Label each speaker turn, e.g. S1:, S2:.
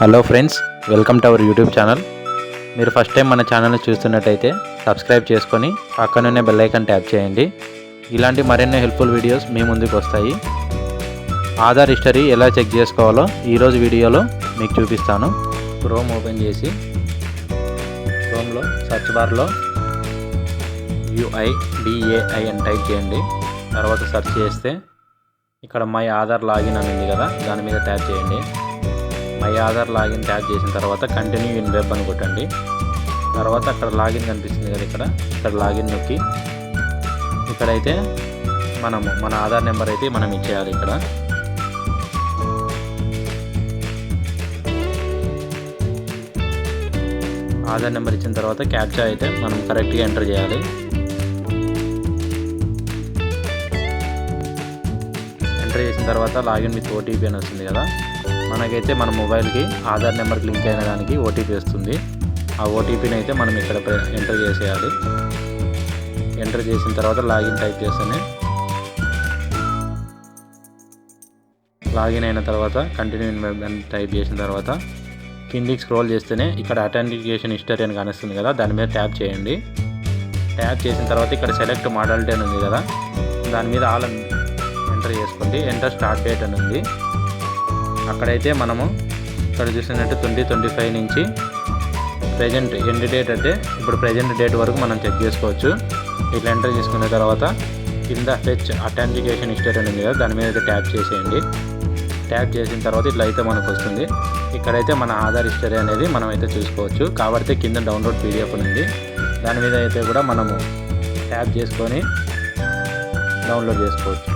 S1: Hello friends welcome to our YouTube channel. మీరు first time మన ఛానల్ని చూస్తున్నట్టయితే సబ్స్క్రైబ్ చేసుకొని పక్కనున్న బెల్ ఐకాన్ ట్యాప్ చేయండి. ఇలాంటి మరెన్నో హెల్ప్ఫుల్ వీడియోస్ మీ ముందుకు వస్తాయి. ఆధార్ హిస్టరీ ఎలా చెక్ చేసుకోవాలో ఈరోజు వీడియోలో మీకు చూపిస్తాను. క్రోమ్ ఓపెన్ చేసి క్రోమ్లో సర్చ్ బార్లో యుఐడిఏఐ అని టైప్ చేయండి. తర్వాత సెర్చ్ చేస్తే ఇక్కడ మై ఆధార్ లాగిన్ అని ఉంది కదా దాని మీద ట్యాప్ చేయండి. మై ఆధార్ లాగిన్ ట్యాప్ చేసిన తర్వాత కంటిన్యూ ఇన్ వెబ్ అని కొట్టండి. తర్వాత అక్కడ లాగిన్ కనిపిస్తుంది కదా ఇక్కడ. ఇక్కడ లాగిన్ నొక్కి. ఇక్కడైతే మనము మన ఆధార్ నెంబర్ అయితే మనం ఇచ్చేయాలి ఇక్కడ. ఆధార్ నెంబర్ ఇచ్చిన తర్వాత క్యాప్చా అయితే మనం కరెక్ట్గా ఎంటర్ చేయాలి. ఎంటర్ చేసిన తర్వాత లాగిన్ విత్ ఓటీపీ అని వస్తుంది కదా. మనకైతే మన మొబైల్కి ఆధార్ నెంబర్కి లింక్ అయిన దానికి ఓటీపీ వస్తుంది. ఆ ఓటీపీని అయితే మనం ఇక్కడ ఎంటర్ చేసేయాలి. ఎంటర్ చేసిన తర్వాత లాగిన్ టైప్ చేస్తేనే లాగిన్ అయిన తర్వాత కంటిన్యూ అని టైప్ చేసిన తర్వాత కిందికి స్క్రోల్ చేస్తేనే ఇక్కడ అథెంటికేషన్ హిస్టరీ అని కానిస్తుంది కదా దాని మీద ట్యాప్ చేయండి. ట్యాప్ చేసిన తర్వాత ఇక్కడ సెలెక్ట్ మోడాలిటీ అని ఉంది కదా దాని మీద ఆల్ ఎంటర్ చేసుకోండి. ఎంటర్ స్టార్ట్ డేట్ అని ఉంది. అక్కడైతే మనము ఇక్కడ చూసినట్టు ట్వంటీ ట్వంటీ ఫైవ్ నుంచి ప్రజెంట్ ఎండ్ డేట్ అంటే ఇప్పుడు ప్రజెంట్ డేట్ వరకు మనం చెక్ చేసుకోవచ్చు. ఇట్లా ఎంటర్ చేసుకున్న తర్వాత కింద ఫెచ్ అథెంటికేషన్ హిస్టరీ అని ఉంది కదా దాని మీద అయితే ట్యాప్ చేసేయండి. ట్యాప్ చేసిన తర్వాత ఇట్లా అయితే మనకు వస్తుంది. ఇక్కడైతే మన ఆధార్ హిస్టరీ అనేది మనం అయితే చూసుకోవచ్చు. కాబట్టి కింద డౌన్లోడ్ పీడిఎఫ్ ఉంది. దాని మీద అయితే కూడా మనము ట్యాప్ చేసుకొని డౌన్లోడ్ చేసుకోవచ్చు.